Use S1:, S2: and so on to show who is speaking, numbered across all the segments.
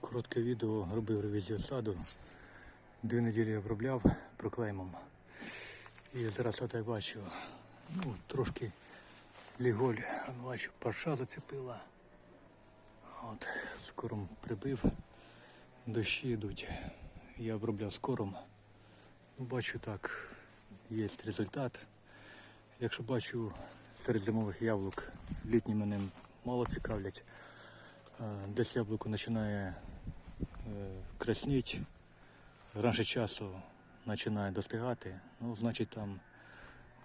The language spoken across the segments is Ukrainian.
S1: Коротке відео робив ревізію саду. Дві неділі обробляв проклеймом. І зараз отак бачу, ну, трошки ліголь, бачу, парша зацепила. От, скором прибив, дощі йдуть. Я обробляв скором. Ну, бачу так, є результат. Якщо бачу серед зимових яблук, літні мене мало цікавлять. Десь яблуко починає е, красніть, раніше часу починає достигати, ну, значить там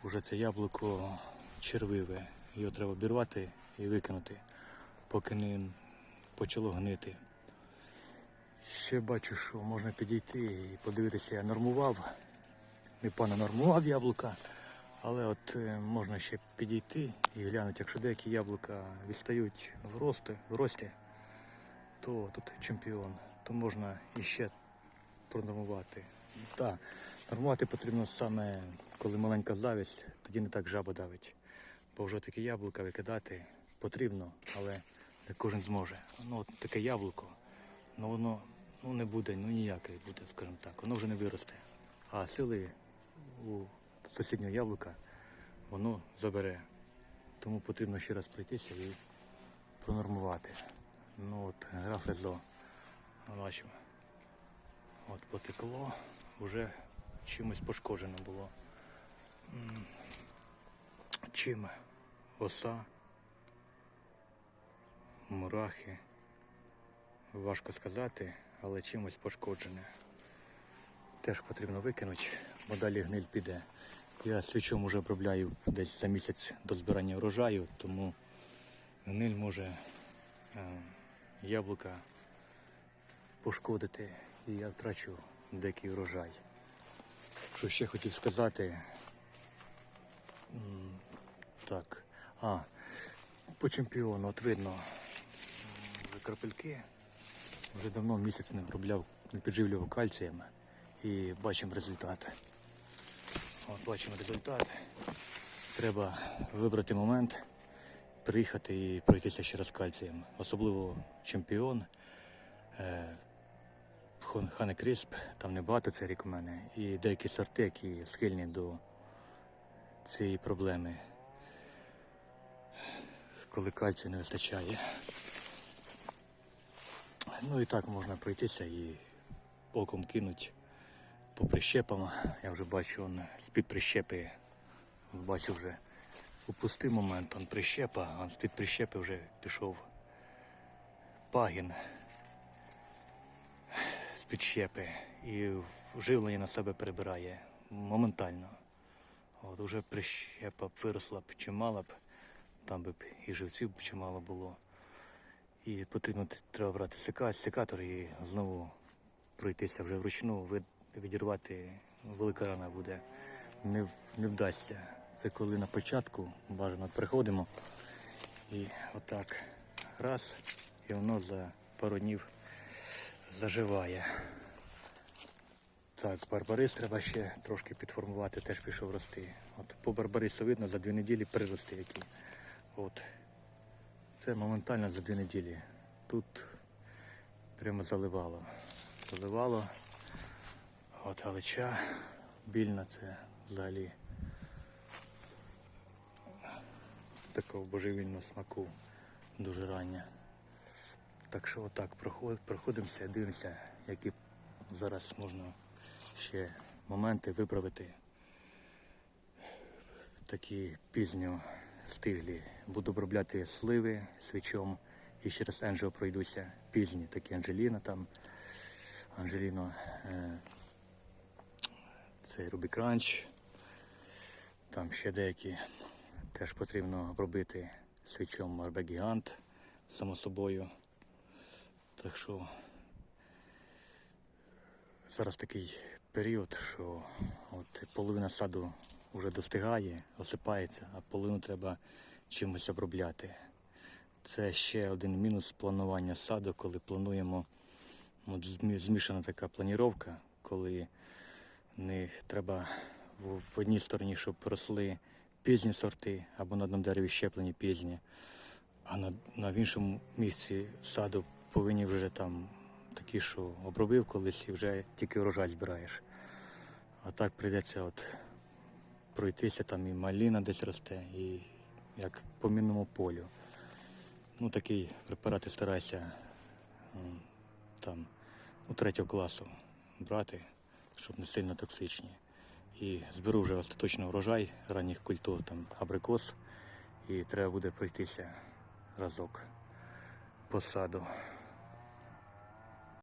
S1: вже це яблуко червиве. Його треба обірвати і викинути, поки не почало гнити. Ще бачу, що можна підійти і подивитися, я нормував. Непогано нормував яблука, але от е, можна ще підійти і глянути, якщо деякі яблука відстають в рості, в рості то тут чемпіон, то можна іще пронормувати. Так, нормувати потрібно саме, коли маленька завість, тоді не так жаба давить. Бо вже таке яблука викидати потрібно, але не кожен зможе. Ну от таке яблуко, ну воно ну, не буде, ну ніяке буде, скажімо так, воно вже не виросте. А сили у сусіднього яблука воно забере. Тому потрібно ще раз пройтися і пронормувати. Ну от, граф езо. Бачимо. От потекло, вже чимось пошкоджено було. Чим? Оса, мурахи. Важко сказати, але чимось пошкоджене. Теж потрібно викинути, бо далі гниль піде. Я свічом вже обробляю десь за місяць до збирання врожаю, тому гниль може е, яблука пошкодити і я втрачу деякий врожай. Що ще хотів сказати. Так. А, по чемпіону, от видно, вже крапельки. Вже давно місяць не обробляв, не підживлював кальцієм і бачимо результат. От бачимо результат. Треба вибрати момент, приїхати і пройтися ще раз кальцієм. Особливо чемпіон, е, Хане Крісп, там небагато цей рік у мене. І деякі сорти, які схильні до цієї проблеми, коли кальцію не вистачає. Ну і так можна пройтися і оком кинуть по прищепам. Я вже бачу, з-під прищепи, бачу вже упустив момент, он прищепа, а з-під прищепи вже пішов пагін з підщепи і живлення на себе перебирає моментально. От уже прищепа б виросла б чимало б, там би б і живців б чимало було. І потрібно треба брати сека, секатор і знову пройтися вже вручну, відірвати велика рана буде. Не, не вдасться. Це коли на початку бажано приходимо і отак раз, і воно за пару днів заживає. Так, барбарис треба ще трошки підформувати, теж пішов рости. От по барбарису видно за дві неділі прирости які. От. Це моментально за дві неділі. Тут прямо заливало. Заливало. От галича більна це взагалі такого божевільного смаку дуже рання. Так що отак проход- проходимося, дивимося, які зараз можна ще моменти виправити. Такі пізньо стиглі. Буду обробляти сливи свічом і ще раз пройдуся. Пізні такі Анджеліна там. Анджеліно. Е, цей Рубі Кранч. Там ще деякі теж потрібно обробити свічом Гігант, само собою. Так що зараз такий період, що от половина саду вже достигає, осипається, а половину треба чимось обробляти. Це ще один мінус планування саду, коли плануємо от змішана така планіровка, коли не треба в одній стороні, щоб росли пізні сорти, або на одному дереві щеплені пізні, а на, на іншому місці саду повинні вже там такі, що обробив колись і вже тільки урожай збираєш. А так прийдеться от пройтися, там і маліна десь росте, і як по мінному полю. Ну такий препарат і старайся там ну, третього класу брати, щоб не сильно токсичні. І зберу вже остаточно врожай ранніх культур, там абрикос, і треба буде пройтися разок по саду.